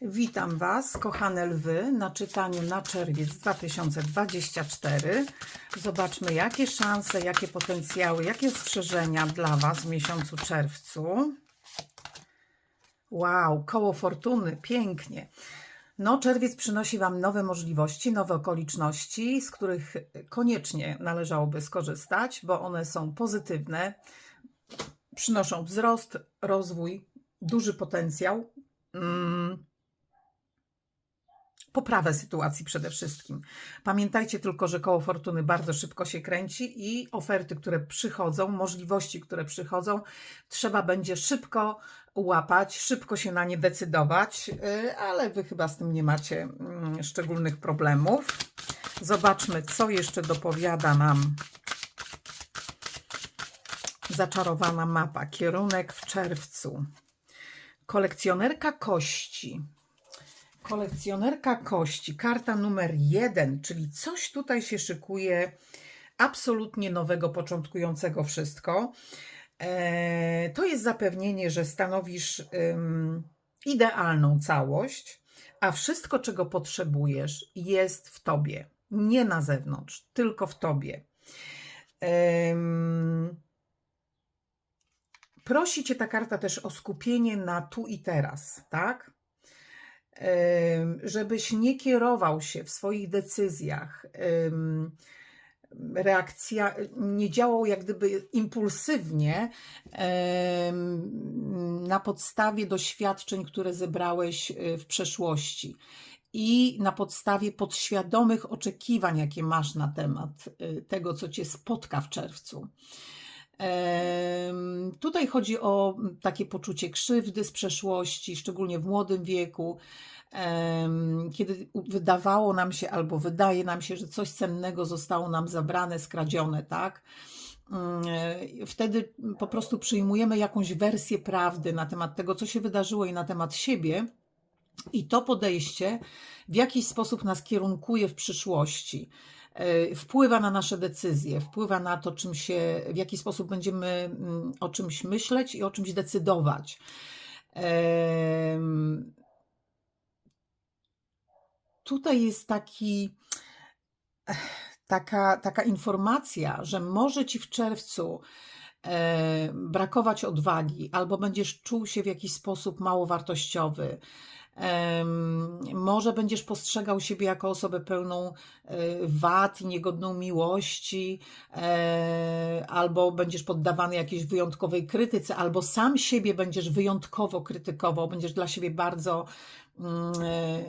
Witam Was, kochane lwy, na czytaniu na czerwiec 2024. Zobaczmy, jakie szanse, jakie potencjały, jakie ostrzeżenia dla Was w miesiącu czerwcu. Wow, koło fortuny, pięknie. No, czerwiec przynosi Wam nowe możliwości, nowe okoliczności, z których koniecznie należałoby skorzystać, bo one są pozytywne, przynoszą wzrost, rozwój, duży potencjał. Mm, poprawę sytuacji przede wszystkim. Pamiętajcie tylko, że koło fortuny bardzo szybko się kręci i oferty, które przychodzą, możliwości, które przychodzą, trzeba będzie szybko łapać, szybko się na nie decydować, yy, ale wy chyba z tym nie macie mm, szczególnych problemów. Zobaczmy, co jeszcze dopowiada nam zaczarowana mapa. Kierunek w czerwcu. Kolekcjonerka kości. Kolekcjonerka kości, karta numer jeden, czyli coś tutaj się szykuje absolutnie nowego, początkującego wszystko. E, to jest zapewnienie, że stanowisz idealną całość, a wszystko, czego potrzebujesz, jest w tobie, nie na zewnątrz, tylko w tobie. Prosi cię ta karta też o skupienie na tu i teraz, tak? Żebyś nie kierował się w swoich decyzjach, reakcja, nie działał jak gdyby impulsywnie na podstawie doświadczeń, które zebrałeś y, w przeszłości i na podstawie podświadomych oczekiwań, jakie masz na temat y, tego, co cię spotka w czerwcu. Tutaj chodzi o takie poczucie krzywdy z przeszłości, szczególnie w młodym wieku, kiedy wydawało nam się albo wydaje nam się, że coś cennego zostało nam zabrane, skradzione, tak? Mm, e, Wtedy po prostu przyjmujemy jakąś wersję prawdy na temat tego, co się wydarzyło i na temat siebie. I to podejście w jakiś sposób nas kierunkuje w przyszłości, wpływa na nasze decyzje, wpływa na to, czym się, w jaki sposób będziemy mm, o czymś myśleć i o czymś decydować. Tutaj jest taki, taka, taka informacja, że może ci w czerwcu e, brakować odwagi, albo będziesz czuł się w jakiś sposób mało wartościowy. Może będziesz postrzegał siebie jako osobę pełną e, wad i niegodną miłości, e, albo będziesz poddawany jakiejś wyjątkowej krytyce, albo sam siebie będziesz wyjątkowo krytykował, będziesz dla siebie bardzo, mm, e,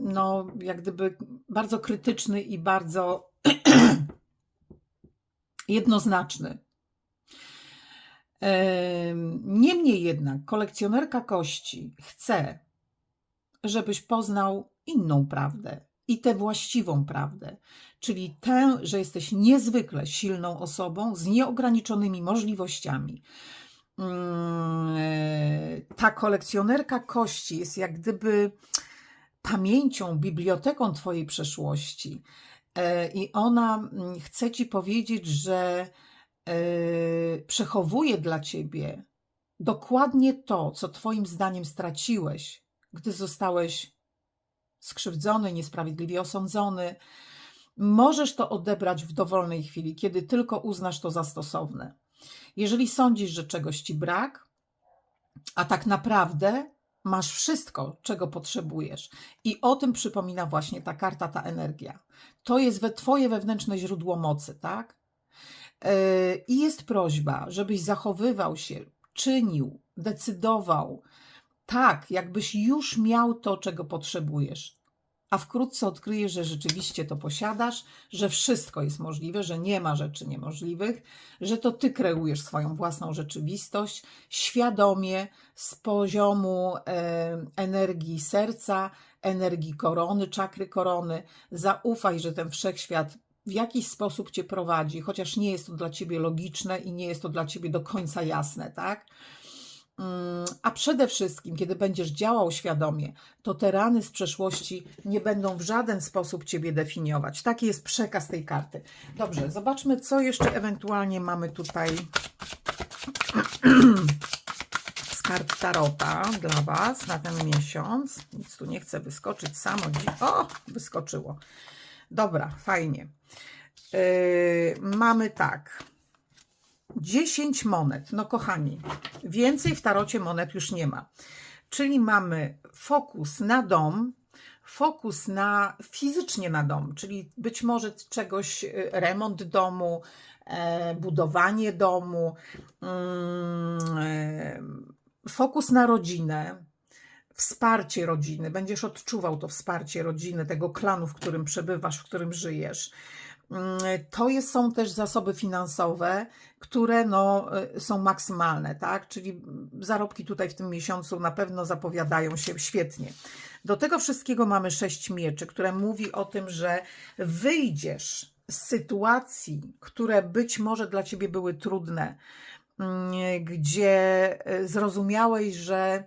no, jak gdyby bardzo krytyczny i bardzo jednoznaczny. Em, Niemniej jednak kolekcjonerka kości chce, żebyś poznał inną prawdę i tę właściwą prawdę, czyli tę, że jesteś niezwykle silną osobą z nieograniczonymi możliwościami. Mm, e, Ta kolekcjonerka kości jest jak gdyby pamięcią, biblioteką Twojej przeszłości. E, I ona mm, chce Ci powiedzieć, że e, przechowuje dla Ciebie dokładnie to, co Twoim zdaniem straciłeś, gdy zostałeś skrzywdzony, niesprawiedliwie osądzony. Możesz to odebrać w dowolnej chwili, kiedy tylko uznasz to za stosowne. Jeżeli sądzisz, że czegoś ci brak, a tak naprawdę masz wszystko, czego potrzebujesz. I o tym przypomina właśnie ta karta, ta energia. To jest we twoje wewnętrzne źródło mocy, tak? Yy, I jest prośba, żebyś zachowywał się, czynił, decydował tak, jakbyś już miał to, czego potrzebujesz. A wkrótce odkryjesz, że rzeczywiście to posiadasz, że wszystko jest możliwe, że nie ma rzeczy niemożliwych, że to ty kreujesz swoją własną rzeczywistość świadomie z poziomu e, energii serca, energii korony, czakry korony. Zaufaj, że ten wszechświat w jakiś sposób cię prowadzi, chociaż nie jest to dla ciebie logiczne i nie jest to dla ciebie do końca jasne, tak? A przede wszystkim, kiedy będziesz działał świadomie, to te rany z przeszłości nie będą w żaden sposób ciebie definiować. Taki jest przekaz tej karty. Dobrze, zobaczmy, co jeszcze ewentualnie mamy tutaj z kart Tarota dla Was na ten miesiąc. Nic tu nie chcę wyskoczyć samo. O, wyskoczyło. Dobra, fajnie. Yy, mamy tak. 10 monet. No kochani, więcej w tarocie monet już nie ma. Czyli mamy fokus na dom, fokus na fizycznie na dom, czyli być może czegoś, y, remont domu, e, budowanie domu, mm, e, fokus na rodzinę, wsparcie rodziny. Będziesz odczuwał to wsparcie rodziny, tego klanu, w którym przebywasz, w którym żyjesz. Mm, To jest, są też zasoby finansowe, które no, y, są maksymalne, tak? Czyli zarobki tutaj w tym miesiącu na pewno zapowiadają się świetnie. Do tego wszystkiego mamy sześć mieczy, które mówi o tym, że wyjdziesz z sytuacji, które być może dla ciebie były trudne, mm, gdzie y, zrozumiałeś, że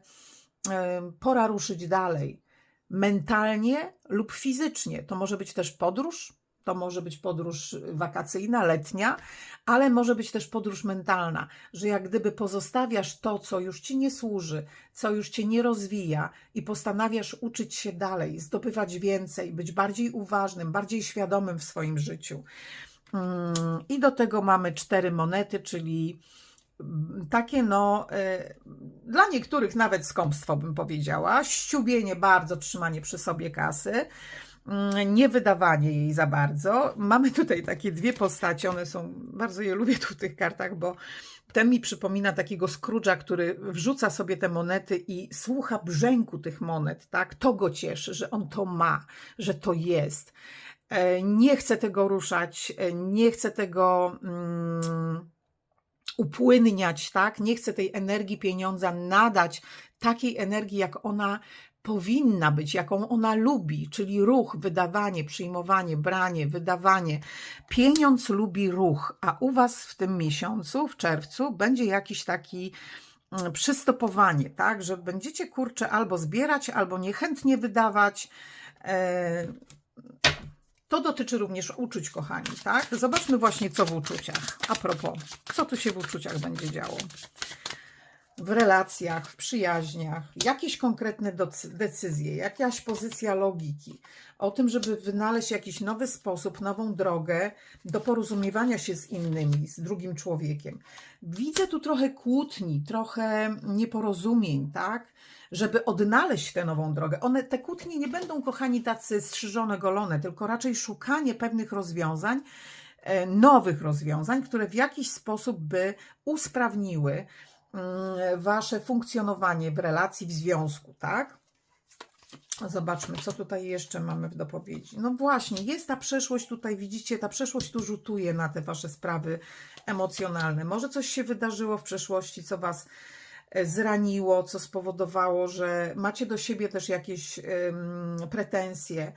y, pora ruszyć dalej, mentalnie lub fizycznie. To może być też podróż, to może być podróż wakacyjna, letnia, ale może być też podróż mentalna, że jak gdyby pozostawiasz to, co już ci nie służy, co już cię nie rozwija i postanawiasz uczyć się dalej, zdobywać więcej, być bardziej uważnym, bardziej świadomym w swoim życiu. Mm, I do tego mamy cztery monety, czyli mm, takie no, y, dla niektórych nawet skąpstwo bym powiedziała, ściubienie bardzo, trzymanie przy sobie kasy, nie wydawanie jej za bardzo. Mamy tutaj takie dwie postacie, one są, bardzo je lubię tu w tych kartach, bo ten mi przypomina takiego Scrooge'a, który wrzuca sobie te monety i słucha brzęku tych monet, tak? To go cieszy, że on to ma, że to jest. E, Nie chce tego ruszać, e, nie chce tego mm, upłynniać, tak? Nie chce tej energii pieniądza nadać takiej energii, jak ona powinna być, jaką ona lubi, czyli ruch, wydawanie, przyjmowanie, branie, wydawanie. Pieniądz lubi ruch, a u Was w tym miesiącu, w czerwcu, będzie jakiś taki mm, przystopowanie, tak? Że będziecie kurczę albo zbierać, albo niechętnie wydawać. E, To dotyczy również uczuć, kochani, tak? Zobaczmy właśnie, co w uczuciach. A propos, co tu się w uczuciach będzie działo? W relacjach, w przyjaźniach, jakieś konkretne decyzje, jakaś pozycja logiki, o tym, żeby wynaleźć jakiś nowy sposób, nową drogę do porozumiewania się z innymi, z drugim człowiekiem. Widzę tu trochę kłótni, trochę nieporozumień, tak? Żeby odnaleźć tę nową drogę. One, te kłótnie nie będą, kochani, tacy strzyżone, golone, tylko raczej szukanie pewnych rozwiązań, e, nowych rozwiązań, które w jakiś sposób by usprawniły wasze funkcjonowanie w relacji, w związku, tak? Zobaczmy, co tutaj jeszcze mamy w dopowiedzi. No właśnie, jest ta przeszłość tutaj, widzicie, ta przeszłość tu rzutuje na te wasze sprawy emocjonalne. Może coś się wydarzyło w przeszłości, co was e, zraniło, co spowodowało, że macie do siebie też jakieś em, pretensje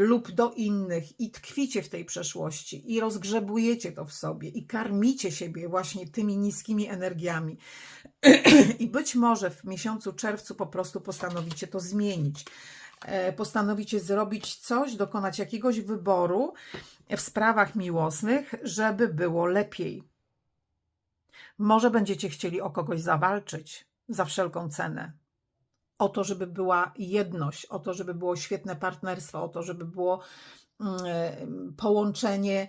lub do innych i tkwicie w tej przeszłości i rozgrzebujecie to w sobie i karmicie siebie właśnie tymi niskimi energiami. I być może w miesiącu czerwcu po prostu postanowicie to zmienić. E, Postanowicie zrobić coś, dokonać jakiegoś wyboru w sprawach miłosnych, żeby było lepiej. Może będziecie chcieli o kogoś zawalczyć za wszelką cenę. O to, żeby była jedność, o to, żeby było świetne partnerstwo, o to, żeby było mm, e, połączenie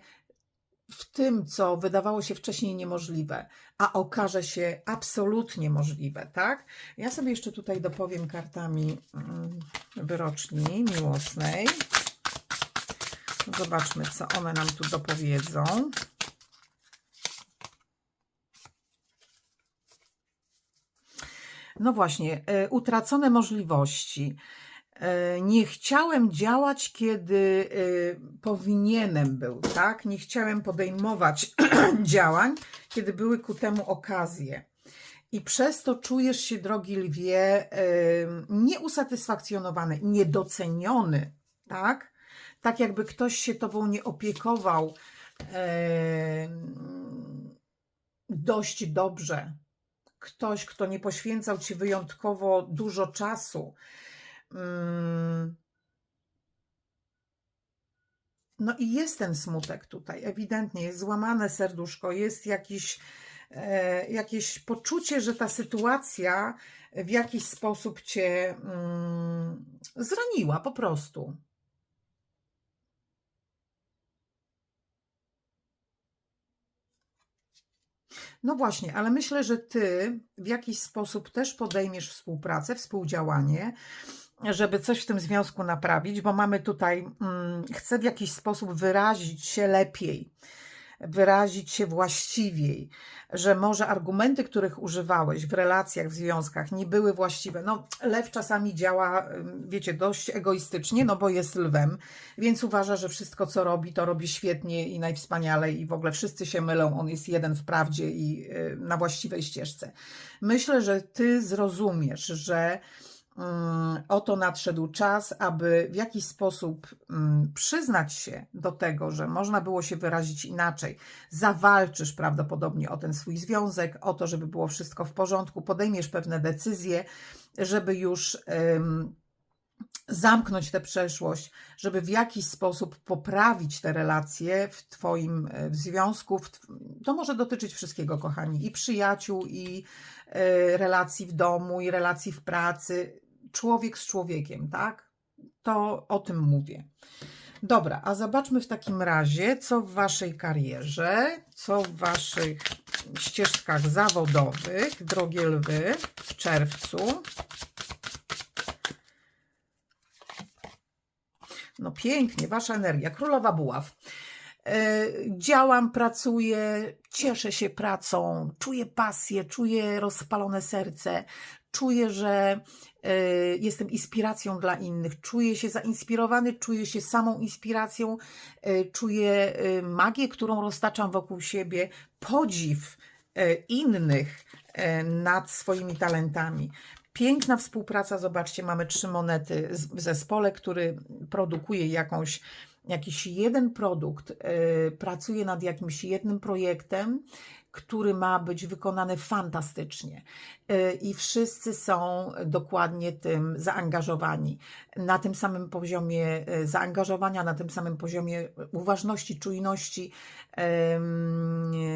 w tym, co wydawało się wcześniej niemożliwe, a okaże się absolutnie możliwe, tak? Ja sobie jeszcze tutaj dopowiem kartami mm, wyroczni miłosnej. Zobaczmy, co one nam tu dopowiedzą. No właśnie, e, utracone możliwości. E, Nie chciałem działać, kiedy e, powinienem był, tak? Nie chciałem podejmować działań, kiedy były ku temu okazje. I przez to czujesz się, drogi lwie, nieusatysfakcjonowany, niedoceniony, tak? Tak jakby ktoś się tobą nie opiekował dość dobrze. Ktoś, kto nie poświęcał ci wyjątkowo dużo czasu. Mm. No i jest ten smutek tutaj, ewidentnie jest złamane serduszko, jest jakiś e, jakieś poczucie, że ta sytuacja w jakiś sposób cię mm, zraniła po prostu. No właśnie, ale myślę, że ty w jakiś sposób też podejmiesz współpracę, współdziałanie, żeby coś w tym związku naprawić, bo mamy tutaj, mm, chcę w jakiś sposób wyrazić się lepiej, wyrazić się właściwiej, że może argumenty, których używałeś w relacjach, w związkach, nie były właściwe. No, lew czasami działa, wiecie, dość egoistycznie, no bo jest lwem, więc uważa, że wszystko, co robi, to robi świetnie i najwspanialej i w ogóle wszyscy się mylą, on jest jeden w prawdzie i y, na właściwej ścieżce. Myślę, że ty zrozumiesz, że oto nadszedł czas, aby w jakiś sposób mm, przyznać się do tego, że można było się wyrazić inaczej. Zawalczysz prawdopodobnie o ten swój związek, o to, żeby było wszystko w porządku, podejmiesz pewne decyzje, żeby już. zamknąć tę przeszłość, żeby w jakiś sposób poprawić te relacje w Twoim e, w związku. To może dotyczyć wszystkiego, kochani, i przyjaciół, i e, relacji w domu, i relacji w pracy. Człowiek z człowiekiem, tak? To o tym mówię. Dobra, a zobaczmy w takim razie, co w Waszej karierze, co w Waszych ścieżkach zawodowych, drogie lwy, w czerwcu. No pięknie, wasza energia, królowa buław. E, Działam, pracuję, cieszę się pracą, czuję pasję, czuję rozpalone serce, czuję, że e, jestem inspiracją dla innych, czuję się zainspirowany, czuję się samą inspiracją, e, czuję e, magię, którą roztaczam wokół siebie, podziw innych nad swoimi talentami. Piękna współpraca, zobaczcie, mamy trzy monety w zespole, który produkuje jakąś, jakiś jeden produkt, pracuje nad jakimś jednym projektem, który ma być wykonany fantastycznie. Yy, I wszyscy są dokładnie tym zaangażowani. Na tym samym poziomie yy, zaangażowania, na tym samym poziomie uważności, czujności,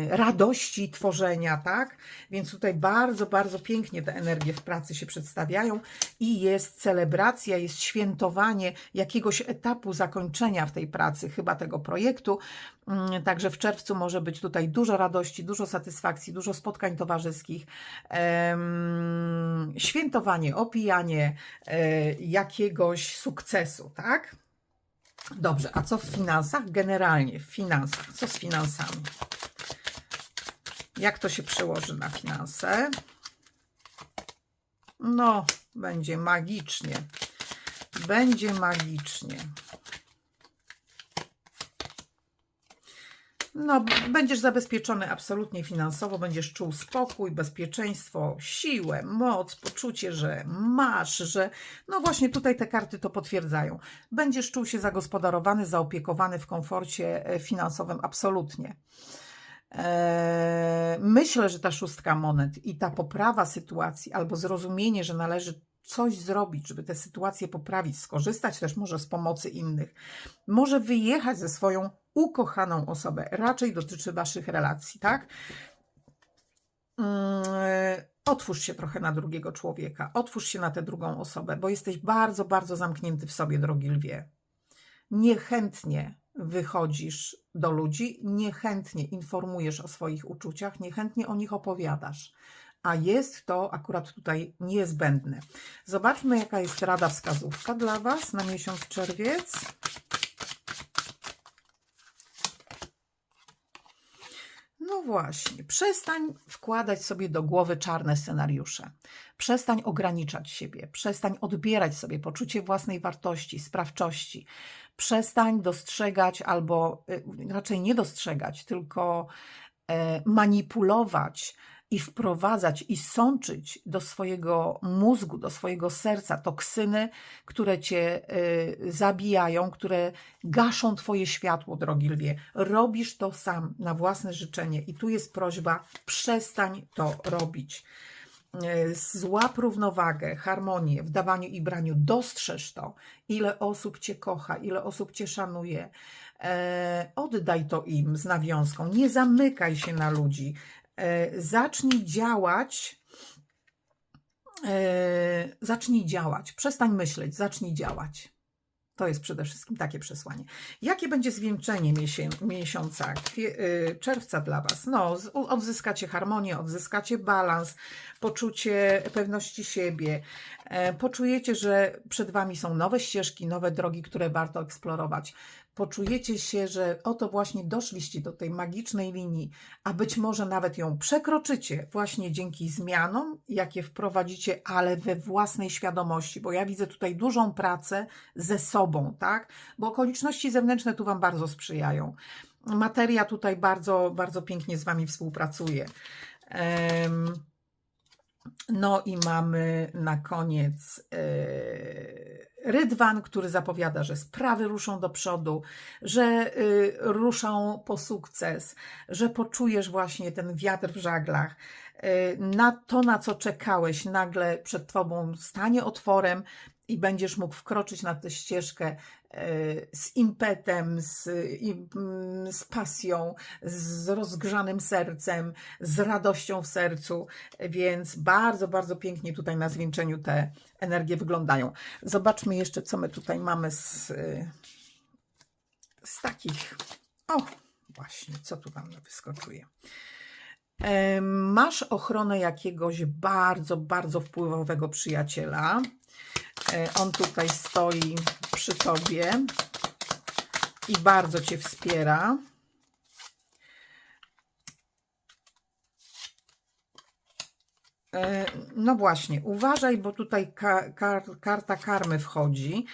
radości tworzenia, tak? Więc tutaj bardzo, bardzo pięknie te energie w pracy się przedstawiają i jest celebracja, jest świętowanie jakiegoś etapu zakończenia w tej pracy, chyba tego projektu. Mm, Także w czerwcu może być tutaj dużo radości, dużo satysfakcji, dużo spotkań towarzyskich, świętowanie, opijanie e, jakiegoś sukcesu, tak? Dobrze, a co w finansach? Generalnie w finansach. Co z finansami? Jak to się przełoży na finanse? No, będzie magicznie. Będzie magicznie. No, będziesz zabezpieczony absolutnie finansowo, będziesz czuł spokój, bezpieczeństwo, siłę, moc, poczucie, że masz, że. No właśnie tutaj te karty to potwierdzają. Będziesz czuł się zagospodarowany, zaopiekowany w komforcie e, finansowym, absolutnie. Eee, Myślę, że ta szóstka monet i ta poprawa sytuacji, albo zrozumienie, że należy coś zrobić, żeby tę sytuację poprawić, skorzystać też może z pomocy innych, może wyjechać ze swoją ukochaną osobę. Raczej dotyczy Waszych relacji, tak? Mm, Otwórz się trochę na drugiego człowieka, otwórz się na tę drugą osobę, bo jesteś bardzo, bardzo zamknięty w sobie, drogi lwie niechętnie wychodzisz do ludzi, niechętnie informujesz o swoich uczuciach, niechętnie o nich opowiadasz. A jest to akurat tutaj niezbędne. Zobaczmy, jaka jest rada wskazówka dla Was na miesiąc czerwiec. Właśnie, przestań wkładać sobie do głowy czarne scenariusze. Przestań ograniczać siebie, przestań odbierać sobie poczucie własnej wartości, sprawczości. Przestań dostrzegać albo y, raczej nie dostrzegać, tylko e, manipulować i wprowadzać i sączyć do swojego mózgu, do swojego serca toksyny, które cię y, zabijają, które gaszą twoje światło, drogi lwie. Robisz to sam na własne życzenie i tu jest prośba, przestań to robić. Y, Złap równowagę, harmonię w dawaniu i braniu, dostrzeż to, ile osób cię kocha, ile osób cię szanuje. E, oddaj to im z nawiązką, nie zamykaj się na ludzi. E, zacznij działać. E, zacznij działać. Przestań myśleć, zacznij działać. To jest przede wszystkim takie przesłanie. Jakie będzie zwieńczenie miesiąca y, czerwca dla Was? No, odzyskacie harmonię, odzyskacie balans, poczucie pewności siebie, e, poczujecie, że przed Wami są nowe ścieżki, nowe drogi, które warto eksplorować. Poczujecie się, że oto właśnie doszliście do tej magicznej linii, a być może nawet ją przekroczycie właśnie dzięki zmianom, jakie wprowadzicie, ale we własnej świadomości, bo ja widzę tutaj dużą pracę ze sobą, tak? Bo okoliczności zewnętrzne tu Wam bardzo sprzyjają. Materia tutaj bardzo, bardzo pięknie z Wami współpracuje. No i mamy na koniec e, Rydwan, który zapowiada, że sprawy ruszą do przodu, że y, ruszą po sukces, że poczujesz właśnie ten wiatr w żaglach. Y, Na to, na co czekałeś, nagle przed Tobą stanie otworem i będziesz mógł wkroczyć na tę ścieżkę z impetem, z, mm, z pasją, z rozgrzanym sercem, z radością w sercu, więc bardzo, bardzo pięknie tutaj na zwieńczeniu te energie wyglądają. Zobaczmy jeszcze, co my tutaj mamy z, y, z takich. O, właśnie, co tu Wam wyskakuje. Em, Masz ochronę jakiegoś bardzo, bardzo wpływowego przyjaciela. E, On tutaj stoi przy tobie i bardzo cię wspiera. E, No właśnie, uważaj, bo tutaj ka kar karta karmy wchodzi,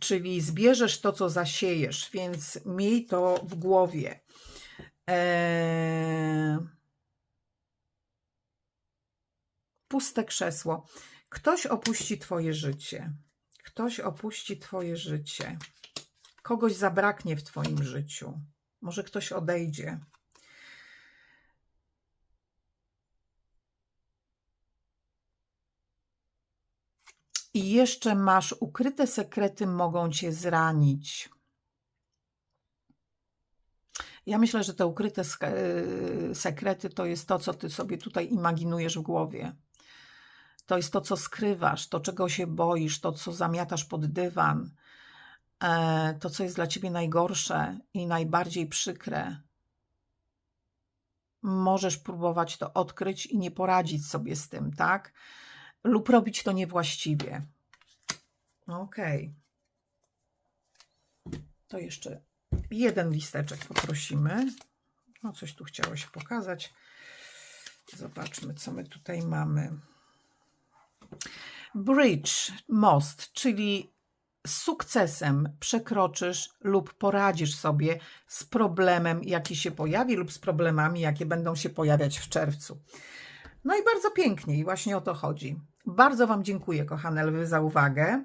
czyli zbierzesz to, co zasiejesz, więc miej to w głowie. Eee... Puste krzesło. Ktoś opuści Twoje życie. Ktoś opuści Twoje życie. Kogoś zabraknie w Twoim życiu. Może ktoś odejdzie. I jeszcze masz ukryte sekrety, mogą cię zranić. Ja myślę, że te ukryte y, sekrety to jest to, co ty sobie tutaj imaginujesz w głowie. To jest to, co skrywasz, to, czego się boisz, to, co zamiatasz pod dywan, e, to, co jest dla ciebie najgorsze i najbardziej przykre. Możesz próbować to odkryć i nie poradzić sobie z tym, tak? Lub robić to niewłaściwie. Okej. To jeszcze jeden listeczek poprosimy. No, coś tu chciało się pokazać. Zobaczmy, co my tutaj mamy. Bridge, most, czyli z sukcesem przekroczysz lub poradzisz sobie z problemem, jaki się pojawi, lub z problemami, jakie będą się pojawiać w czerwcu. No i bardzo pięknie, i właśnie o to chodzi. Bardzo Wam dziękuję, kochane lwy, za uwagę.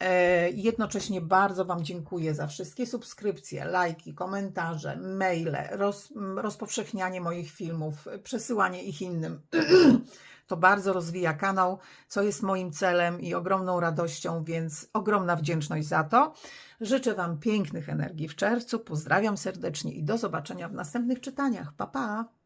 E, Jednocześnie bardzo Wam dziękuję za wszystkie subskrypcje, lajki, komentarze, maile, roz, rozpowszechnianie moich filmów, przesyłanie ich innym. To bardzo rozwija kanał, co jest moim celem i ogromną radością, więc ogromna wdzięczność za to. Życzę Wam pięknych energii w czerwcu. Pozdrawiam serdecznie i do zobaczenia w następnych czytaniach. Pa, pa!